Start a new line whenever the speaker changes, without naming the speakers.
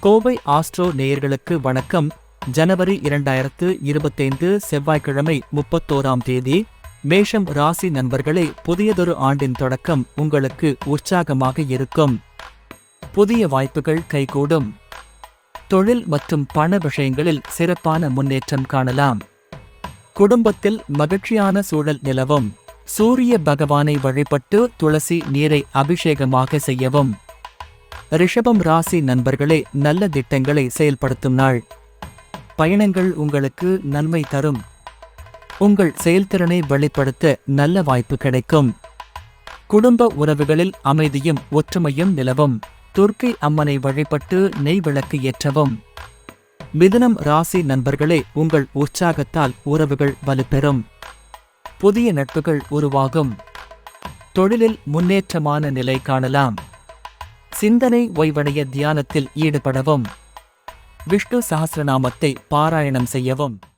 Kovai astro நேயர்களுக்கு வணக்கம். ஜனவரி இரண்டாயிரத்து இருபத்தைந்து செவ்வாய்க்கிழமை முப்பத்தோராம் தேதி மேஷம் ராசி நண்பர்களே புதியதொரு ஆண்டின் தொடக்கம் உங்களுக்கு உற்சாகமாக இருக்கும். புதிய வாய்ப்புகள் கைகூடும். தொழில் மற்றும் பண விஷயங்களில் சிறப்பான முன்னேற்றம் காணலாம். குடும்பத்தில் மகிழ்ச்சியான சூழல் நிலவும். சூரிய பகவானை வழிபட்டு துளசி நீரை அபிஷேகமாக செய்யவும். ரிஷபம் ராசி நண்பர்களே நல்ல திட்டங்களை செயல்படுத்தும் நாள். பயணங்கள் உங்களுக்கு நன்மை தரும். உங்கள் செயல்திறனை வெளிப்படுத்த நல்ல வாய்ப்பு கிடைக்கும். குடும்ப உறவுகளில் அமைதியும் ஒற்றுமையும் நிலவும். துர்க்கை அம்மனை வழிபட்டு நெய் விளக்கு ஏற்றவும். மிதுனம் ராசி நண்பர்களே உங்கள் உற்சாகத்தால் உறவுகள் வலுப்பெறும். புதிய நட்புகள் உருவாகும். தொழிலில் முன்னேற்றமான நிலை காணலாம். சிந்தனை ஓய்வடைய தியானத்தில் ஈடுபடவும். விஷ்ணு சஹஸ்ரநாமத்தை பாராயணம் செய்யவும்.